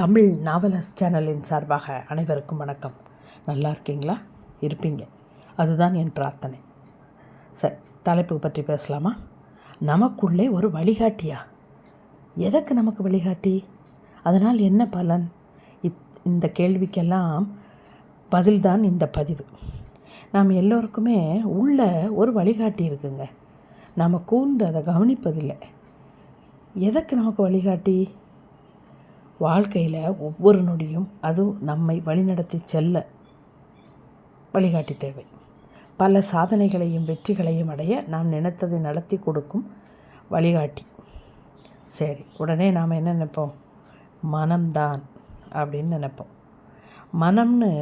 தமிழ் நாவலஸ் சேனலின் சார்பாக அனைவருக்கும் வணக்கம். நல்லா இருக்கீங்களா? இருப்பீங்க. அதுதான் என் பிரார்த்தனை. சரி தலைப்பு பற்றி பேசலாமா? நமக்குள்ளே ஒரு வழிகாட்டியா? எதற்கு நமக்கு வழிகாட்டி? அதனால் என்ன பலன்? இத் இந்த கேள்விக்கெல்லாம் பதில்தான் இந்த பதிவு. நாம் எல்லோருக்குமே உள்ள ஒரு வழிகாட்டி இருக்குங்க. நாம் கூர்ந்து அதை கவனிப்பதில்லை. எதற்கு நமக்கு வழிகாட்டி? வாழ்க்கையில் ஒவ்வொரு நொடியும் அதுவும் நம்மை வழிநடத்தி செல்ல வழிகாட்டி தேவை. பல சாதனைகளையும் வெற்றிகளையும் அடைய நாம் நினைத்ததை நடத்தி கொடுக்கும் வழிகாட்டி. சரி உடனே நாம் என்ன நினைப்போம்? மனம்தான் அப்படின்னு நினைப்போம். மனம்னு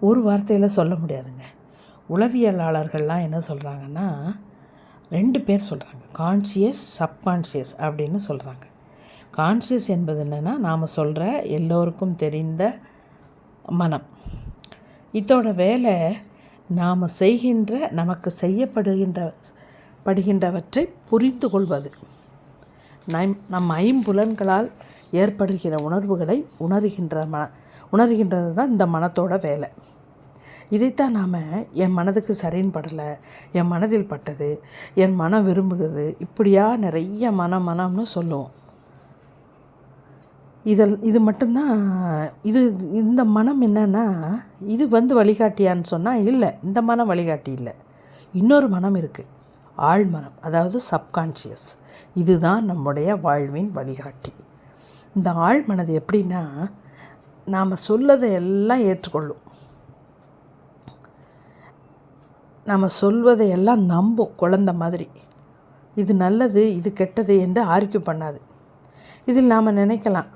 ஒரு வார்த்தையில் சொல்ல முடியாதுங்க. உளவியலாளர்கள்லாம் என்ன சொல்கிறாங்கன்னா ரெண்டு பேர் சொல்கிறாங்க கான்சியஸ் சப்கான்ஷியஸ் அப்படின்னு சொல்கிறாங்க கான்சியஸ் என்பது என்னென்னா நாம் சொல்கிற எல்லோருக்கும் தெரிந்த மனம். இதோட வேலை நாம் செய்கின்ற நமக்கு செய்யப்படுகின்ற படுகின்றவற்றை புரிந்து கொள்வது. நம் நம் ஐம்புலன்களால் ஏற்படுகிற உணர்வுகளை உணர்கின்ற ம உணர்கின்றது தான் இந்த மனத்தோட வேலை. இதைத்தான் நாம் என் மனதுக்கு சரின்னு படலை என் மனதில் பட்டது என் மனம் விரும்புகிறது இப்படியா நிறைய மனம் மனம்னு சொல்லுவோம். இதில் இது மட்டும்தான் இது இந்த மனம் என்னென்னா இது வந்து வழிகாட்டியான்னு சொன்னால் இல்லை இந்த மனம் வழிகாட்டி இல்லை. இன்னொரு மனம் இருக்குது ஆழ்மனம் அதாவது சப்கான்ஷியஸ் இதுதான் நம்முடைய வாழ்வின் வழிகாட்டி. இந்த ஆழ்மனது எப்படின்னா நாம் சொல்லதை எல்லாம் ஏற்றுக்கொள்ளும். நாம் சொல்வதை எல்லாம் நம்பும் குழந்த மாதிரி. இது நல்லது இது கெட்டது என்று ஆர்கியூ பண்ணாது. இதில் நாம் நினைக்கலாம்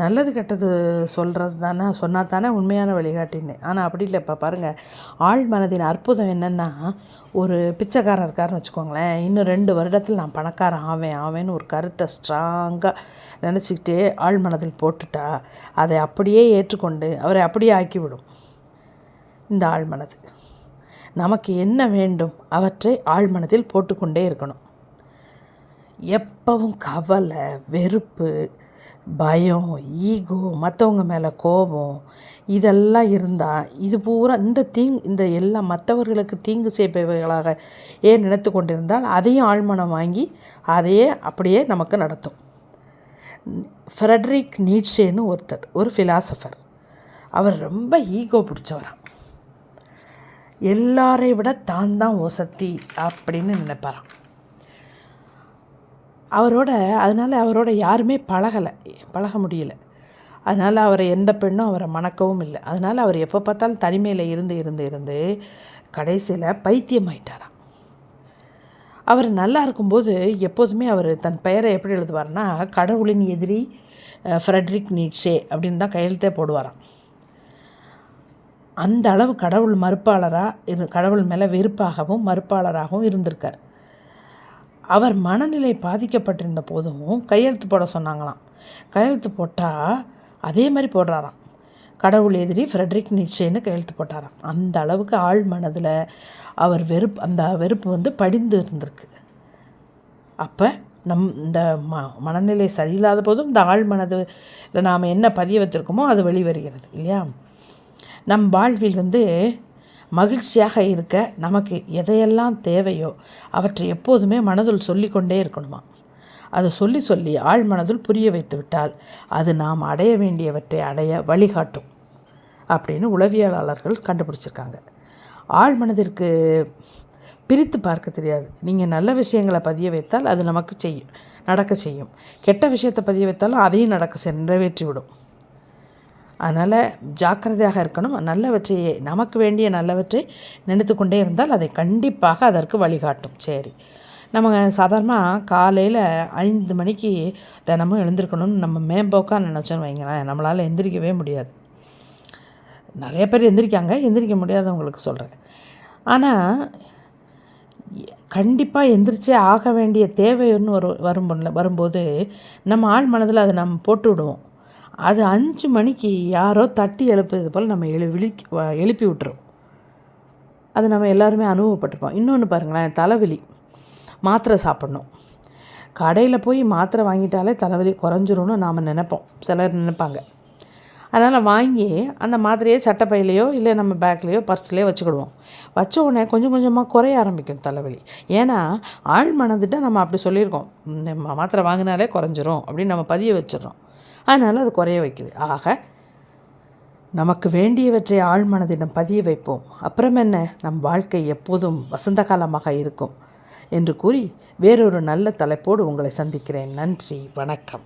நல்லது கெட்டது சொல்கிறது தானே சொன்னால் தானே உண்மையான வழிகாட்டின்னு. ஆனால் அப்படி இல்லை. இப்போ பாருங்கள் ஆள் மனதின் அற்புதம் என்னென்னா ஒரு பிச்சைக்காரர் இருக்காருன்னு வச்சுக்கோங்களேன். இன்னும் ரெண்டு வருடத்தில் நான் பணக்காரன் ஆவேன் ஆவேன்னு ஒரு கருத்தை ஸ்ட்ராங்காக நினச்சிக்கிட்டே ஆள் மனதில் போட்டுட்டா அதை அப்படியே ஏற்றுக்கொண்டு அவரை அப்படியே ஆக்கிவிடும். இந்த ஆழ்மனது நமக்கு என்ன வேண்டும்? அவற்றை ஆழ்மனதில் போட்டுக்கொண்டே இருக்கணும். எப்பவும் கவலை வெறுப்பு பயம் ஈகோ மற்றவங்க மேலே கோபம் இதெல்லாம் இருந்தால் இது பூரா இந்த தீங் இந்த எல்லாம் மற்றவர்களுக்கு தீங்கு செய்பவைகளாக ஏன் நினைத்து கொண்டிருந்தால் அதையும் ஆழ்மனம் வாங்கி அதையே அப்படியே நமக்கு நடத்தும். ஃப்ரெட்ரிக் நீட்ஷேன்னு ஒருத்தர் ஒரு ஃபிலாசபர் அவர் ரொம்ப ஈகோ பிடிச்சவராம். எல்லாரை விட தான் தான் ஒசத்தி அப்படின்னு நினைப்பாராம். அவரோட அதனால் அவரோட யாருமே பழகலை பழக முடியல. அதனால் அவரை எந்த பெண்ணும் அவரை மணக்கவும் இல்லை. அதனால் அவர் எப்போ பார்த்தாலும் தனிமையில் இருந்து இருந்து இருந்து கடைசியில் பைத்தியமாயிட்டாராம் அவர் நல்லா இருக்கும்போது எப்போதுமே அவர் தன் பெயரை எப்படி எழுதுவார்னா கடவுளின் எதிரி ஃப்ரெட்ரிக் நீட்ஸே அப்படின்னு தான் கையெழுத்தே போடுவாராம். அந்த அளவு கடவுள் மறுப்பாளராக இரு கடவுள் மேலே வெறுப்பாகவும் மறுப்பாளராகவும் இருந்திருக்கார். அவர் மனநிலை பாதிக்கப்பட்டிருந்த போதும் கையெழுத்து போட சொன்னாங்களாம். கையெழுத்து போட்டால் அதே மாதிரி போடுறாராம். கடவுள் எதிரி ஃப்ரெட்ரிக் நிச்சயன்னு கையெழுத்து போட்டாராம். அந்த அளவுக்கு ஆழ் மனதில் அவர் வெறுப்பு அந்த வெறுப்பு வந்து படிந்து இருந்திருக்கு. அப்போ நம் இந்த ம மனநிலை சரியில்லாத போதும் இந்த ஆழ் மனது நாம் என்ன பதிய வச்சுருக்கோமோ அது வெளிவருகிறது இல்லையா? நம் வாழ்வில் வந்து மகிழ்ச்சியாக இருக்க நமக்கு எதையெல்லாம் தேவையோ அவற்றை எப்போதுமே மனதில் சொல்லிக்கொண்டே இருக்கணுமா? அதை சொல்லி சொல்லி ஆழ் மனதில் புரிய வைத்து விட்டால் அது நாம் அடைய வேண்டியவற்றை அடைய வழிகாட்டும் அப்படின்னு உளவியலாளர்கள் கண்டுபிடிச்சிருக்காங்க. ஆழ் மனதிற்கு பிரித்து பார்க்க தெரியாது. நீங்கள் நல்ல விஷயங்களை பதிய வைத்தால் அது நமக்கு செய்யும் நடக்க செய்யும். கெட்ட விஷயத்தை பதிய வைத்தாலும் அதையும் நடக்க நிறைவேற்றி விடும் அதனால் ஜாக்கிரதையாக இருக்கணும். நல்லவற்றையே நமக்கு வேண்டிய நல்லவற்றை நினைத்து கொண்டே இருந்தால் அதை கண்டிப்பாக அதற்கு வழிகாட்டும். சரி. நம்ம சாதாரணமாக காலையில் ஐந்து மணிக்கு தினமும் எழுந்திருக்கணும்னு நம்ம மேம்போக்காக நினச்சோன்னு வைங்களேன் நம்மளால் எந்திரிக்கவே முடியாது. நிறைய பேர் எந்திரிக்காங்க எந்திரிக்க முடியாதவங்களுக்கு சொல்கிறேன் ஆனால் கண்டிப்பாக எந்திரிச்சே ஆக வேண்டிய தேவைன்னு ஒரு வரும் வரும்போது நம்ம ஆள் மனதில் அதை நம்ம போட்டு விடுவோம் அது அஞ்சு மணிக்கு யாரோ தட்டி எழுப்புறது போல் நம்ம எழு விழி எழுப்பி விட்டுரும். அது நம்ம எல்லாருமே அனுபவப்பட்டிருப்போம். இன்னொன்று பாருங்களேன் தலைவலி. மாத்திரை சாப்பிட்ணும். கடையில் போய் மாத்திரை வாங்கிட்டாலே தலைவலி குறைஞ்சிரும்னு நாம் நினைப்போம். சிலர் நினைப்பாங்க. அதனால் வாங்கி அந்த மாத்திரையை சட்டைப்பையிலையோ இல்லை நம்ம பேக்லேயோ பர்ஸ்லேயோ வச்சுக்கிடுவோம். வச்ச உடனே கொஞ்சம் கொஞ்சமாக குறைய ஆரம்பிக்கும் தலைவலி. ஏன்னா ஆள் மனதிட்ட நம்ம அப்படி சொல்லியிருக்கோம். மாத்திரை வாங்கினாலே குறைஞ்சிரும் அப்படின்னு நம்ம பதிய வச்சிடறோம். அதனால் அது குறைய வைக்குது. ஆக நமக்கு வேண்டியவற்றை ஆழ்மனதிடம் பதிய வைப்போம். அப்புறம் என்ன? நம் வாழ்க்கை எப்போதும் வசந்த காலமாக இருக்கும். என்று கூறி வேறொரு நல்ல தலைப்போடு உங்களை சந்திக்கிறேன். நன்றி. வணக்கம்.